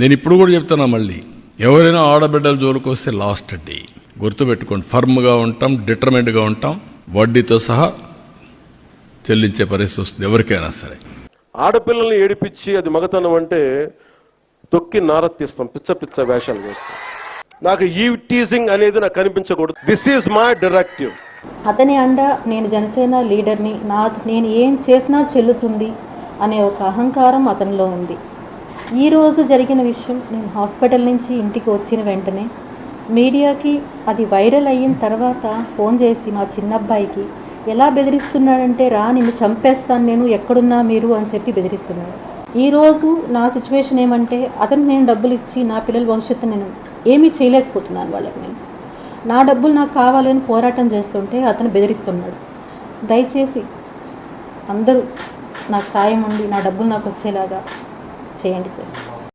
నేను ఇప్పుడు కూడా చెప్తున్నా మళ్ళీ. ఎవరైనా ఆడబిడ్డల జోలికి వస్తే లాస్ట్ డే గుర్తుపెట్టుకోండి ఫర్మ్గా ఉంటాం డిటర్మెంట్గా ఉంటాం వడ్డీతో సహా చెల్లించే పరిస్థితి వస్తుంది ఎవరికైనా సరే. ఆడపిల్లల్ని ఏడిపించి అది మగతనం అంటే తొక్కి నారత్తిస్తాం పిచ్చ పిచ్చ వేషాలు వేస్తాం. నాకు ఈ టీజింగ్ అనేది నాకు కనిపించకూడదు. దిస్ ఈజ్ మై డైరెక్టివ్ అతని అండ నేను జనసేన లీడర్ని నా నేను ఏం చేసినా చెల్లుతుంది అనే ఒక అహంకారం అతనిలో ఉంది. ఈరోజు జరిగిన విషయం నేను హాస్పిటల్ నుంచి ఇంటికి వచ్చిన వెంటనే మీడియాకి అది వైరల్ అయిన తర్వాత ఫోన్ చేసి మా చిన్నబ్బాయికి ఎలా బెదిరిస్తున్నాడంటే రా నిన్ను చంపేస్తాను నేను ఎక్కడున్నా మీరు అని చెప్పి బెదిరిస్తున్నాడు. ఈరోజు నా సిచ్యువేషన్ ఏమంటే అతను నేను డబ్బులు ఇచ్చి నా పిల్లల భవిష్యత్తు నేను ఏమీ చేయలేకపోతున్నాను వాళ్ళకి నేను. నా డబ్బులు నాకు కావాలని పోరాటం చేస్తుంటే అతను బెదిరిస్తున్నాడు. దయచేసి అందరూ నాకు సాయం ఉండి నా డబ్బులు నాకు వచ్చేలాగా చేయండి సార్.